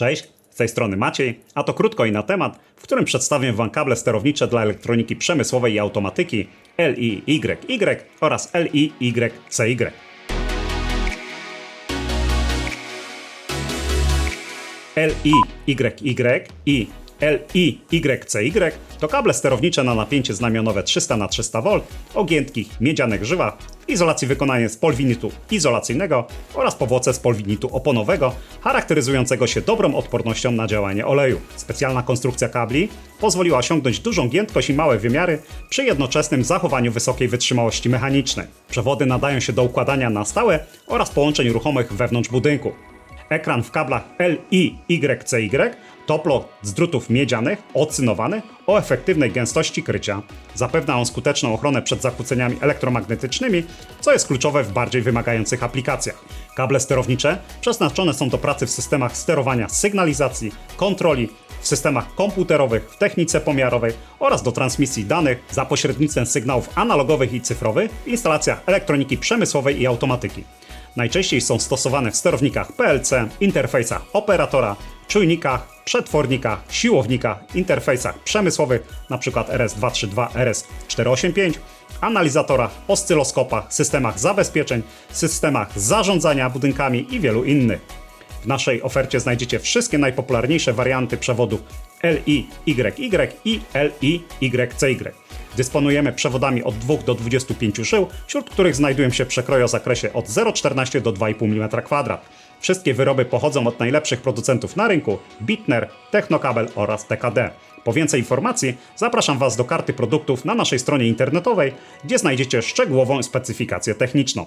Cześć, z tej strony Maciej, a to krótko i na temat, w którym przedstawię Wam kable sterownicze dla elektroniki przemysłowej i automatyki LIYY oraz LIYCY. LIYY i LIYCY to kable sterownicze na napięcie znamionowe 300 na 300 V o giętkich miedzianych grzywach w izolacji wykonane z polwinitu izolacyjnego oraz powłoce z polwinitu oponowego charakteryzującego się dobrą odpornością na działanie oleju. Specjalna konstrukcja kabli pozwoliła osiągnąć dużą giętkość i małe wymiary przy jednoczesnym zachowaniu wysokiej wytrzymałości mechanicznej. Przewody nadają się do układania na stałe oraz połączeń ruchomych wewnątrz budynku. Ekran w kablach LIYCY to plot z drutów miedzianych, ocynowany o efektywnej gęstości krycia. Zapewnia on skuteczną ochronę przed zakłóceniami elektromagnetycznymi, co jest kluczowe w bardziej wymagających aplikacjach. Kable sterownicze przeznaczone są do pracy w systemach sterowania sygnalizacji, kontroli, w systemach komputerowych, w technice pomiarowej oraz do transmisji danych za pośrednictwem sygnałów analogowych i cyfrowych w instalacjach elektroniki przemysłowej i automatyki. Najczęściej są stosowane w sterownikach PLC, interfejsach operatora, czujnikach, przetwornikach, siłownikach, interfejsach przemysłowych np. RS232, RS485, analizatorach, oscyloskopach, systemach zabezpieczeń, systemach zarządzania budynkami i wielu innych. W naszej ofercie znajdziecie wszystkie najpopularniejsze warianty przewodów LIYY i LIYCY. Dysponujemy przewodami od 2 do 25 szył, wśród których znajdują się przekroje o zakresie od 0,14 do 2,5 mm2. Wszystkie wyroby pochodzą od najlepszych producentów na rynku Bitner, Technokabel oraz TKD. Po więcej informacji zapraszam Was do karty produktów na naszej stronie internetowej, gdzie znajdziecie szczegółową specyfikację techniczną.